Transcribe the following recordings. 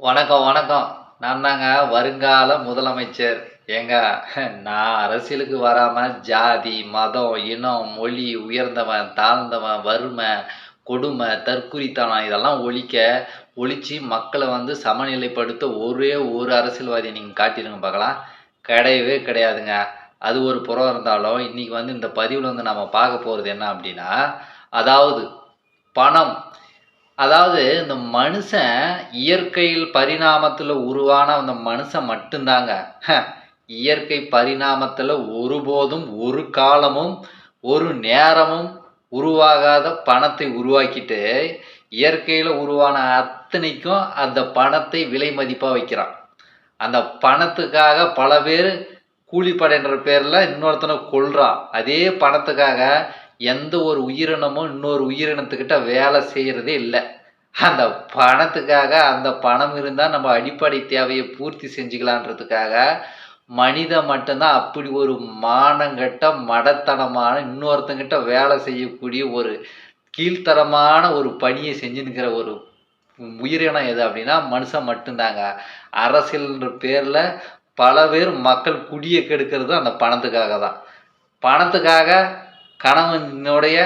வணக்கம் வணக்கம். நான் தாங்க வருங்கால முதலமைச்சர். ஏங்க நான் அரசியலுக்கு வராமல் ஜாதி மதம் இனம் மொழி உயர்ந்தவன் தாழ்ந்தவன் வறுமை கொடுமை தற்குறித்தனம் இதெல்லாம் ஒழிக்க ஒழிச்சு மக்களை வந்து சமநிலைப்படுத்த ஒரே ஒரு அரசியல்வாதியை நீங்கள் காட்டிடுங்க பார்க்கலாம். கிடையவே கிடையாதுங்க. அது ஒரு புறம் இருந்தாலும் இன்றைக்கி வந்து இந்த பதிவில் வந்து நம்ம பார்க்க போகிறது என்ன அப்படின்னா அதாவது பணம். அதாவது இந்த மனுஷன் இயற்கையில் பரிணாமத்தில் உருவான அந்த மனுஷன் மட்டும்தாங்க. இயற்கை பரிணாமத்தில் ஒருபோதும் ஒரு காலமும் ஒரு நேரமும் உருவாகாத பணத்தை உருவாக்கிட்டு இயற்கையில் உருவான அத்தனைக்கும் அந்த பணத்தை விலை மதிப்பாக வைக்கிறான். அந்த பணத்துக்காக பல பேர் கூலிப்படைன்ற பேரில் இன்னொருத்தனை கொள்கிறான் அதே பணத்துக்காக எந்த ஒரு உயிரினமும் இன்னொரு உயிரினத்துக்கிட்ட வேலை செய்கிறதே இல்லை. அந்த பணத்துக்காக அந்த பணம் இருந்தால் நம்ம அடிப்படை தேவையை பூர்த்தி செஞ்சுக்கலான்றதுக்காக மனிதன் மட்டும்தான் அப்படி ஒரு மானங்கட்ட மடத்தனமான இன்னொருத்தங்கிட்ட வேலை செய்யக்கூடிய ஒரு கீழ்த்தரமான ஒரு பணியை செஞ்சுன்னுக்கிற ஒரு உயிரினம் எது அப்படின்னா மனுஷன் மட்டும்தாங்க. அரசியல்ன்ற பேரில் பல பேர் மக்கள் குடியை கெடுக்கிறது அந்த பணத்துக்காக தான். பணத்துக்காக கணவனுடைய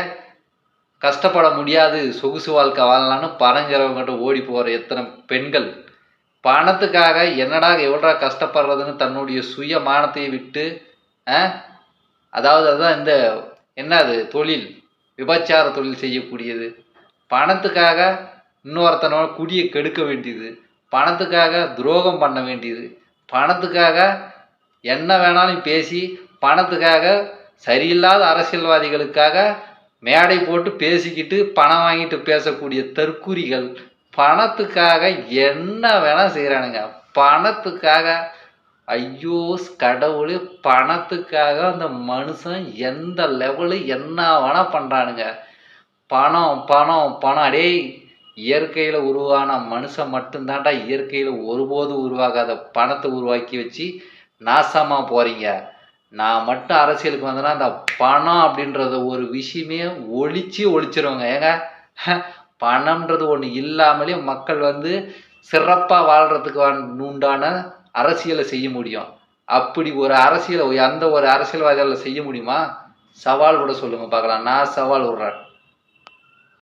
கஷ்டப்பட முடியாது சொகுசு வாழ்க்கை வாழலான்னு பணங்கிறவங்ககிட்ட ஓடி போகிற எத்தனை பெண்கள்? பணத்துக்காக என்னடா எவ்வளோ கஷ்டப்படுறதுன்னு தன்னுடைய சுய மானத்தை விட்டு ஆ? அதாவது அதுதான் இந்த என்னது தொழில் விபச்சார தொழில் செய்யக்கூடியது. பணத்துக்காக இன்னொருத்தனோட குடியை கெடுக்க வேண்டியது. பணத்துக்காக துரோகம் பண்ண வேண்டியது. பணத்துக்காக என்ன வேணாலும் பேசி பணத்துக்காக சரியில்லாத அரசியல்வாதிகளுக்காக மேடை போட்டு பேசிக்கிட்டு பணம் வாங்கிட்டு பேசக்கூடிய தற்குறிகள் பணத்துக்காக என்ன வேணால் செய்கிறானுங்க பணத்துக்காக ஐயோ கடவுளே பணத்துக்காக அந்த மனுஷன் எந்த லெவலு என்ன வேணால் பண்ணுறானுங்க பணம் பணம் பணம். அடே இயற்கையில் உருவான மனுஷன் மட்டும்தான்டா இயற்கையில் ஒருபோதும் உருவாகாத பணத்தை உருவாக்கி வச்சு நாசமாக போகிறீங்க நான் மட்டும் அரசியலுக்கு வந்தேன்னா அந்த பணம் அப்படின்றத ஒரு விஷயமே ஒழிச்சு ஒழிச்சிருவாங்க. ஏங்க? பணம்ன்றது ஒன்று இல்லாமலே மக்கள் வந்து சிறப்பாக வாழ்கிறதுக்கு உண்டான அரசியலை செய்ய முடியும். அப்படி ஒரு அரசியலை அந்த ஒரு அரசியல்வாதியால் செய்ய முடியுமா? சவால் விட சொல்லுங்கள் பார்க்கலாம். நான் சவால் விடுறேன்.